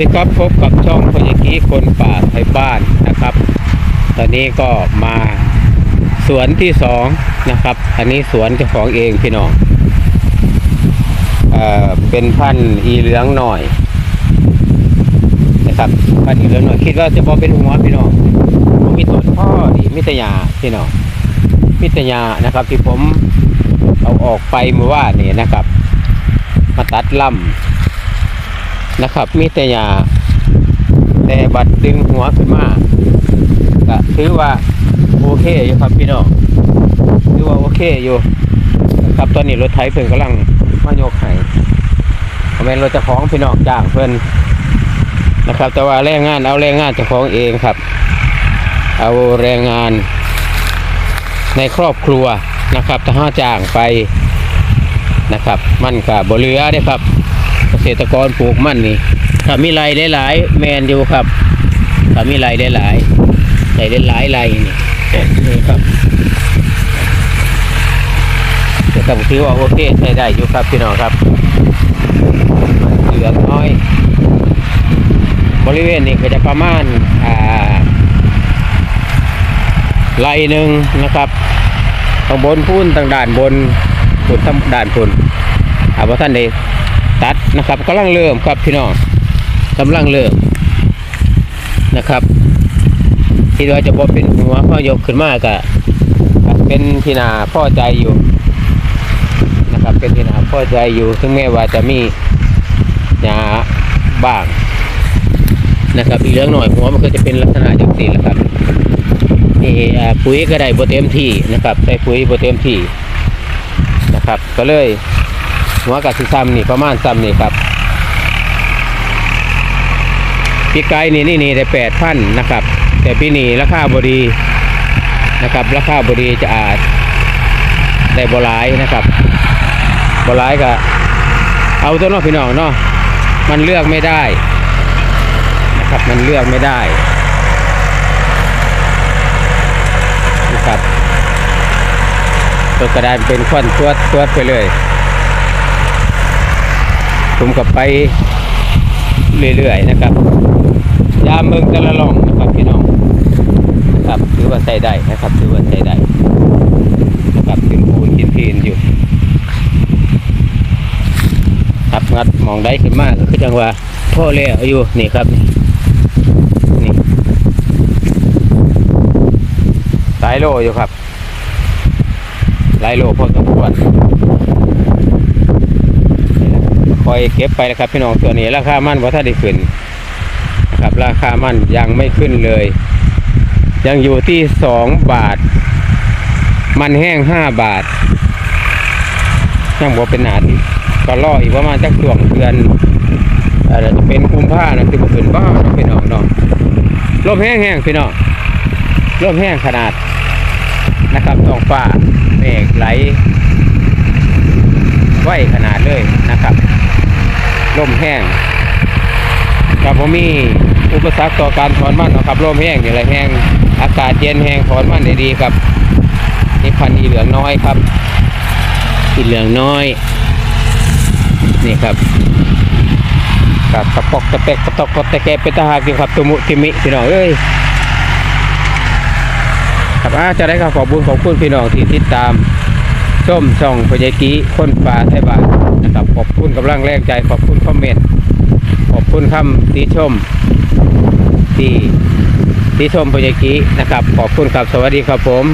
ดีครับพบกับช่องพยากีคนป่าไทยบ้านนะครับ ตอนนี้ก็มาสวนที่สองนะครับ อันนี้สวนเจ้าของเองพี่น้องเอ่อเป็นพันธุ์อีเหลืองหน่อยนะครับพันธุ์อีเหลืองหน่อยคิดว่าจะพอเป็นหัวพี่น้องผมมีต้นพ่อดีมิตรยาพี่น้องมิตรยานะครับ ที่ผมเอาออกไปเมื่อวานนี่นะครับ มาตัดลำ นะครับ มีแต่ยาแต่บัดดึงหัวขึ้นมาก็ถือว่าโอเคอยู่ครับพี่น้องถือว่าโอเคอยู่นะครับตอนนี้รถไถเพิ่นกำลังมาโยกไห้ทำไมรถจะของพี่น้องจ้างเพิ่นนะครับ แต่ว่าแรงงานเอาแรงงานเจ้าของเองครับ เอาแรงงานในครอบครัวนะครับถ้าห้าจ้างไปนะครับ มันกับบเหลือเด้ครับ เกษตรกรปลูกมันนี่ถ้ามีไรหลายๆแมนอยู่ครับถ้ามีไรหลายๆไรหลายๆไรนี่นี่ครับจะต้องถือว่าโอเคใช้ได้อยู่ครับพี่น้องครับมันเหลืองน้อย บริเวณนี้ก็จะประมาณอ่าไรหนึ่งนะครับทางบนพุ่นทางด่านบนพุ่นทางด่านพุ่นอาว่าท่านได้ ตัดนะครับกำลังเริ่มครับพี่น้องกำลังเริ่มนะครับที่ว่าจะบอเป็นหัวพ่อยกขึ้นมากะเป็นที่นาพ่อใจอยู่นะครับ เป็นที่นาพ่อใจอยู่ถึงแม้ว่าจะมีหญ้าบ้างนะครับอีกเรื่องหน่อยหัวมันก็จะเป็นลักษณะอย่างนี้แหละครับนี่ปุ๋ยก็ได้โบเต็มที่นะครับใส่ปุ๋ยโบเต็มที่นะครับ ก็เลย หัวกับสิซ้ำนี่ประมาณซ้ำนี่ครับปีไก่นี่นี่นี่ได้แปดพันนะครับ แต่ปีนี้ราคาบดีนะครับ ราคาบดีจะอาจได้บหลายนะครับบหลายก็เอาตัวน้องพี่น้องเนาะมันเลือกไม่ได้นะครับมันเลือกไม่ได้นะครับตัวกระดานเป็นควันตัวตัวไปเลย ผมกับไปเรื่อยๆนะครับยามเมืองต่ละลองนะครับพี่น้องนะครับถือว่าใช้ได้นะครับถือว่าใช้ได้นะครับขึ้นปูนกินพีนอยู่ครับงัดมองได้ขึ้นมากก็คือจังว่าพ่อเลี้ยอยู่นี่ครับนี่นี่หลายโลอยู่ครับหลายโลพอสมควร คอยเก็บไปนะครับพี่น้องตัวนี้ราคามันว่าถ้าได้ขึ้นนะครับราคามันยังไม่ขึ้นเลย ยังอยู่ที่สองบาท มันแห้งห้าบาทยังบอกเป็นหนาที่ก็รออีกประมาณจักช่วงเดือนอาจจะเป็นกุมภานะที่บอกขึ้นบ้านพี่น้องเนาะลมแห้งแห้งพี่น้องลมแห้งขนาดนะครับท้องฟ้าเมฆไหลไหวขนาดเลยนะครับ ลมแห้งกับผมมีอุปสรรคต่อการถอนมันนะครับลมแห้งนี่แหละแห้งอากาศเย็นแห้งถอนมันได้ดีครับนี่พันธุ์อีเหลืองน้อยครับอีเหลืองน้อย นี่ครับกับกระปอกกระแตกกระตอกกระแกเป็นตาหากอยู่ครับตุมุติมิพี่น้องเอ้ยครับอาจะได้ครับขอบคุณขอบคุณพี่น้องที่ติดตาม ส้มช่องพยากีคนป่าไทยบานนะครับขอบคุณกำลังแรงใจขอบคุณคอมเมนต์ขอบคุณคำติชมที่ติชมพยากีนะครับขอบคุณครับสวัสดีครับผม